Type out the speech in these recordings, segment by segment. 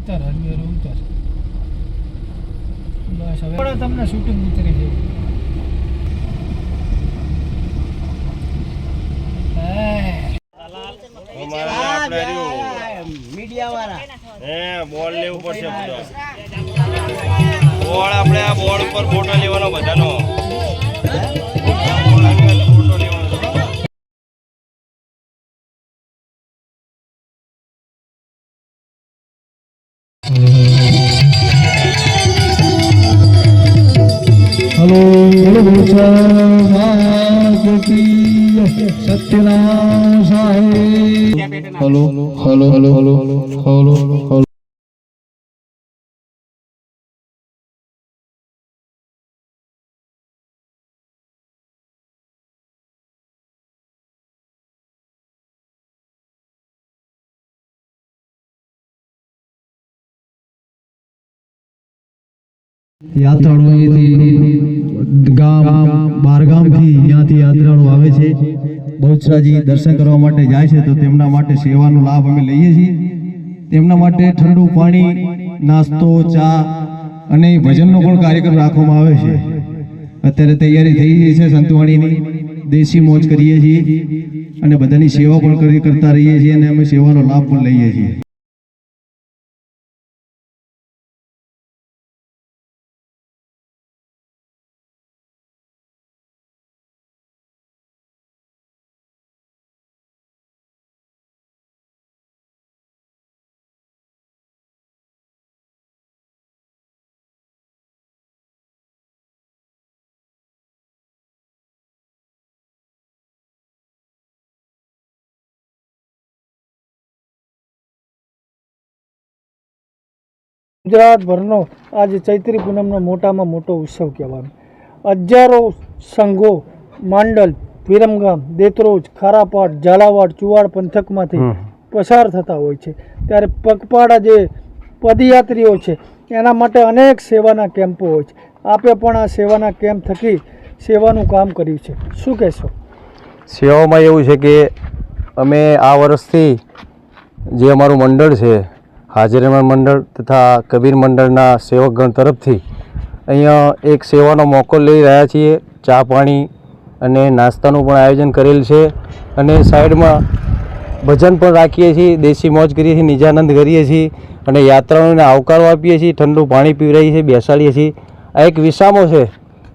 ઉતાર હરિયર ઉતાર બસ, હવે તમને શૂટિંગ ઉતરી છે. મીડિયા વાળા બોલ લેવું પડશે બોલ, આપણે આ બોર્ડ ઉપર ફોટો લેવાનો બધાનો. হলো হলো হলো হলো হলো হলো यात्रा બહુચરાજી દર્શન કરવા માટે જાય છે તો તેમના માટે સેવાનો લાભ અમે લઈએ છીએ. તેમના માટે ઠંડુ પાણી, નાસ્તો, ચા અને ભજનનો પણ કાર્યક્રમ રાખવામાં આવે છે. અત્યારે તૈયારી થઈ ગઈ છે સંતવાણીની. દેશી મોજ કરીએ છીએ અને બધાની સેવા પણ કરી કરતા રહીએ છીએ અને અમે સેવાનો લાભ પણ લઈએ છીએ. ગુજરાતભરનો આજે ચૈત્રી પૂનમનો મોટામાં મોટો ઉત્સવ કહેવાનો. હજારો સંઘો માંડલ વિરમગામ દેતરોજ ખારાપાટ ઝાલાવાડ ચુવાડ પંથકમાંથી પસાર થતા હોય છે. ત્યારે પગપાળા જે પદયાત્રીઓ છે એના માટે અનેક સેવાના કેમ્પો હોય છે. આપે પણ આ સેવાના કેમ્પ થકી સેવાનું કામ કર્યું છે. શું કહેશો? સેવામાં એવું છે કે અમે આ વર્ષથી જે અમારું મંડળ છે હાજરીમાં મંડળ તથા કબીર મંડળના સેવકગણ તરફથી અહીંયા એક સેવાનો મોકો લઈ રહ્યા છીએ. ચા પાણી અને નાસ્તાનું પણ આયોજન કરેલ છે અને સાઈડમાં ભજન પણ રાખીએ છીએ. દેશી મોજ કરીએ છીએ, નિજાનંદ કરીએ છીએ અને યાત્રાળુઓને આવકારો આપીએ છીએ. ઠંડુ પાણી પીવડાવીએ છીએ બેસાડીએ છીએ. આ એક વિસામો છે.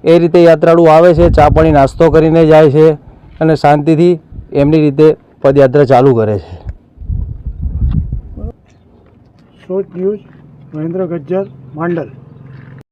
એ રીતે યાત્રાળુ આવે છે, ચા પાણી નાસ્તો કરીને જાય છે અને શાંતિથી એમની રીતે પદયાત્રા ચાલુ કરે છે. શોધ ન્યૂઝ મહેન્દ્ર ગજ્જર માંડલ